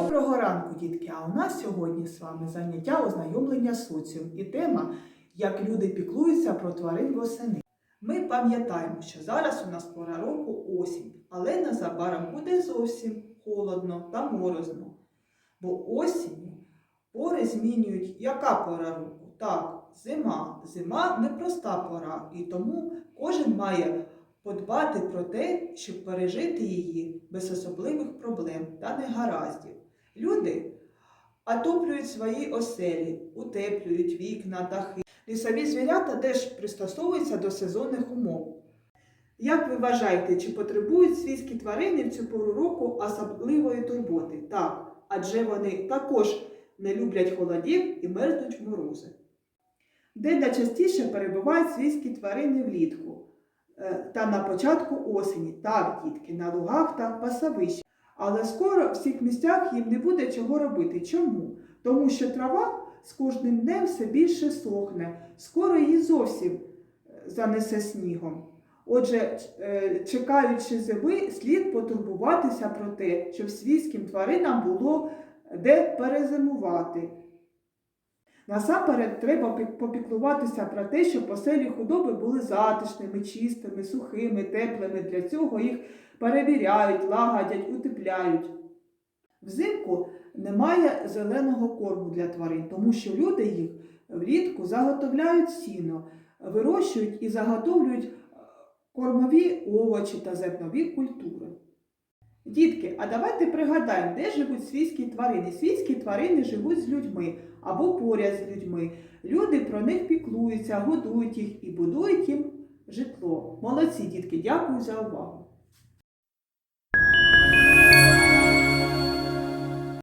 Доброго ранку, дітки! А у нас сьогодні з вами заняття ознайомлення соціум і тема як люди піклуються про тварин восени. Ми пам'ятаємо, що зараз у нас пора року осінь, але незабаром буде зовсім холодно та морозно. Бо осінню пори змінюють яка пора року? Так, зима. Зима непроста пора, і тому кожен має подбати про те, щоб пережити її без особливих проблем та негараздів. Люди отоплюють свої оселі, утеплюють вікна, дахи. Лісові звірята теж пристосовуються до сезонних умов. Як ви вважаєте, чи потребують свійські тварини в цю пору року особливої турботи? Так, адже вони також не люблять холодів і мерзнуть в морози. Де найчастіше перебувають свійські тварини влітку та на початку осені. Так, дітки, на лугах та пасовищі. Але скоро в всіх місцях їм не буде чого робити. Чому? Тому що трава з кожним днем все більше сохне, скоро її зовсім е, занесе снігом. Отже, е, чекаючи зими, слід потурбуватися про те, щоб свійським тваринам було де перезимувати. Насамперед треба попіклуватися про те, щоб оселі худоби були затишними, чистими, сухими, теплими. Для цього їх перевіряють, лагодять, утепляють. Взимку немає зеленого корму для тварин, тому що люди їх влітку заготовляють сіно, вирощують і заготовлюють е, кормові овочі та зернові культури. Дітки, а давайте пригадаємо, де живуть свійські тварини. Свійські тварини живуть з людьми або поряд з людьми. Люди про них піклуються, годують їх і будують їм житло. Молодці, дітки, дякую за увагу.